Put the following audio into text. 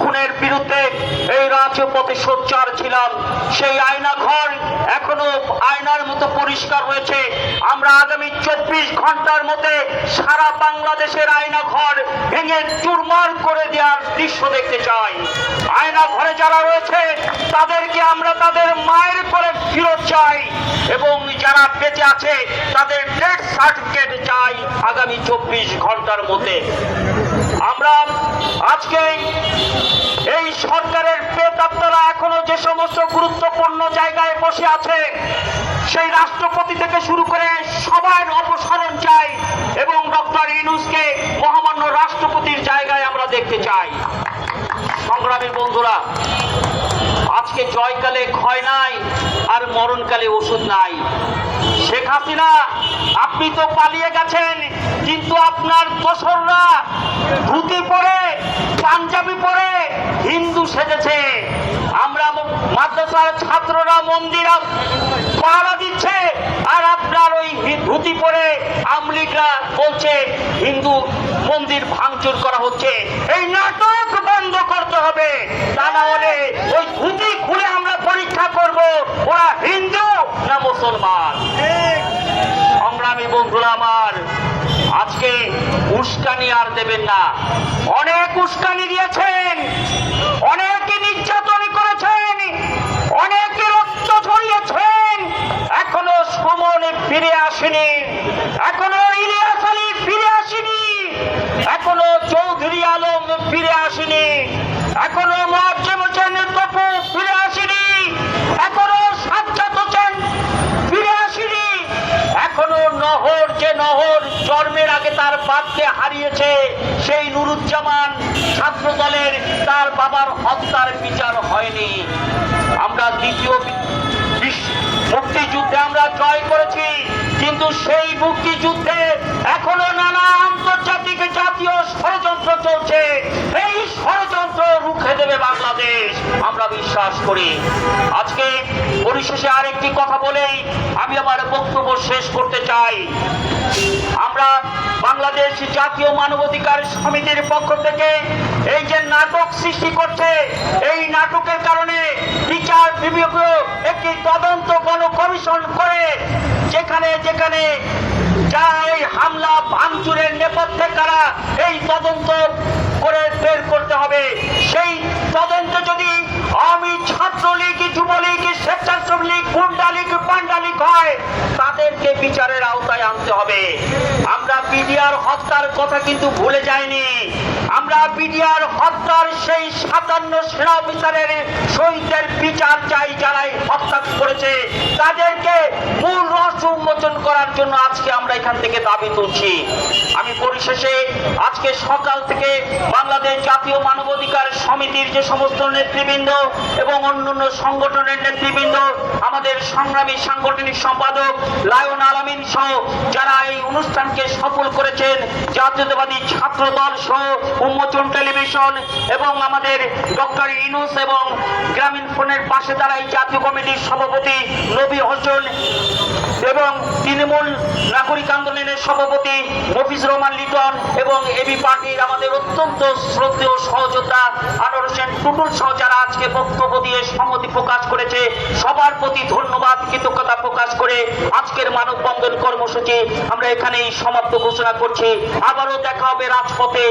খুনের বিরুদ্ধে এই রাজপথে সোচ্চার ছিলাম। সেই আয়না ঘর এখনও আয়নার মতো পরিষ্কার রয়েছে। আমরা আগামী চব্বিশ ঘণ্টার মধ্যে সারা বাংলাদেশের আয়না ঘর ভেঙে চুরমার করে দেওয়ার দৃশ্য দেখতে চাই। আয়না ঘরে যারা রয়েছে, তাদেরকে আমরা তাদের মায়ের করে ফিরত চাই এবং যারা বেঁচে আছে, তাদের ডেথ সার্টিফিকেট চাই আগামী চব্বিশ ঘণ্টার মধ্যে। আমরা আজকে এই সরকারের প্রেতাত্মারা এখনও যে সমস্ত গুরুত্বপূর্ণ জায়গায় বসে আছে, সেই রাষ্ট্রপতি থেকে শুরু করে সবার অপসারণ চাই এবং ডক্টর ইনুসকে মহামান্য রাষ্ট্রপতির জায়গায় আমরা দেখতে চাই। সংগ্রামী বন্ধুরা, আজকে জয়কালে ক্ষয় নাই আর মরণকালে ওষুধ নাই। শেখ হাসিনা, আপনি তো পালিয়ে গেছেন, কিন্তু আপনার দোসররা ধুতি পরে, পাঞ্জাবি পরে হিন্দু সেজেছে। আমরা মাদ্রাসার ছাত্ররা মন্দিরা পাহারা দিচ্ছে, আর আপনার ওই ধুতি পরে আমলিকরা বলছে, হিন্দু মন্দির ভাঙচুর করা হচ্ছে। এই নাটক বন্ধ করতে হবে। তা না হলে ওই ধুতি খুলে আমরা পরীক্ষা করব, ওরা হিন্দু না মুসলমান? সংগ্রামী বন্ধুরা আমার, আজকে উস্কানি আর দেবেন না। অনেক উস্কানি দিয়েছেন, অনেকে নির্যাতন করেছেন, অনেকে রক্ত ঝরিয়েছেন। এখনও সমনে ফিরে আসেনি, এখনও ইলিয়াস আলী ফিরে আসেনি, এখনও চৌধুরী আলম ফিরে আসেনি এখনও মোয়াজ্জেম হোসেন তপু ফিরে আসেনি এখনও সাজ্জাদ হোসেন ফিরে আসেনি এখনও নহর জন্মের আগে তার বাপকে হারিয়েছে সেই নুরুজ্জামান ছাত্র দলের তার বাবার হত্যার বিচার হয়নি। আমরা দ্বিতীয় মুক্তিযুদ্ধে আমরা জয় করেছি, কিন্তু সেই মুক্তিযুদ্ধে এখনও নানা আন্তর্জাতিক জাতীয় ষড়যন্ত্র চলছে এই ষড়যন্ত্র রুখে দেবে বাংলাদেশ, আমরা বিশ্বাস করি। আজকে পরিশেষে আরেকটি কথা বলেই আমি আমার বক্তব্য শেষ করতে চাই। আমরা বাংলাদেশ জাতীয় মানবাধিকার সমিতির পক্ষ থেকে এই যে নাটক সৃষ্টি করছে, এই নাটকের কারণে বিচার বিভাগীয় একটি তদন্ত গণ কমিশন করে, যেখানে যেখানে যা এই হামলা, ভাঙচুরের নেপথ্যে কারা এই তদন্ত করে বের করতে হবে সেই তদন্ত যদি আমি ছাত্রলীগ যুবলীগ স্বেচ্ছাসেবক লীগ গুন্ডা লীগ পান্ডা তাদেরকে বিচারের আওতায় আনতে হবে। আমরা বিডিআর হত্যার কথা কিন্তু ভুলে যাইনি। আমরা বিডিআর হত্যার সেই সাতান্ন সেনা অফিসারের শহীদদের বিচার চাই যারাই হত্যা করেছে। উন্মোচন করার জন্য আজকে আমরা এখান থেকে দাবি তুলছি। আমি পরিশেষে আজকে সকাল থেকে বাংলাদেশ জাতীয় মানবাধিকার সমিতির যে সমস্ত নেতৃবৃন্দ এবং অন্যান্য সংগঠনের নেতৃবৃন্দ, আমাদের সংগ্রামী সাংগঠনিক সম্পাদক লায়ন আলামিন সহ যারা এই অনুষ্ঠানকে সফল করেছেন, জাতীয়তাবাদী ছাত্র দল সহ উন্মোচন টেলিভিশন এবং আমাদের ডক্টর ইনুস এবং গ্রামীণ ফোনের পাশে দাঁড়াই জাতীয় কমিটির সভাপতি নবী হোসেন এবং তৃণমূল নাগরিক আন্দোলনের সভাপতি মফিজ রহমান লিটন এবং এবি পার্টির আমাদের অত্যন্ত শ্রদ্ধেয় সহযোদ্ধা আনোয়ার হোসেন টুটুল সহ যারা আজকে বক্তব্য দিয়ে সম্মতি প্রকাশ করেছে, সবার প্রতি ধন্যবাদ, কৃতজ্ঞতা প্রকাশ করে আজকের মানববন্ধন কর্মসূচি আমরা এখানেই সমাপ্ত ঘোষণা করছি। আবারও দেখা হবে রাজপথে।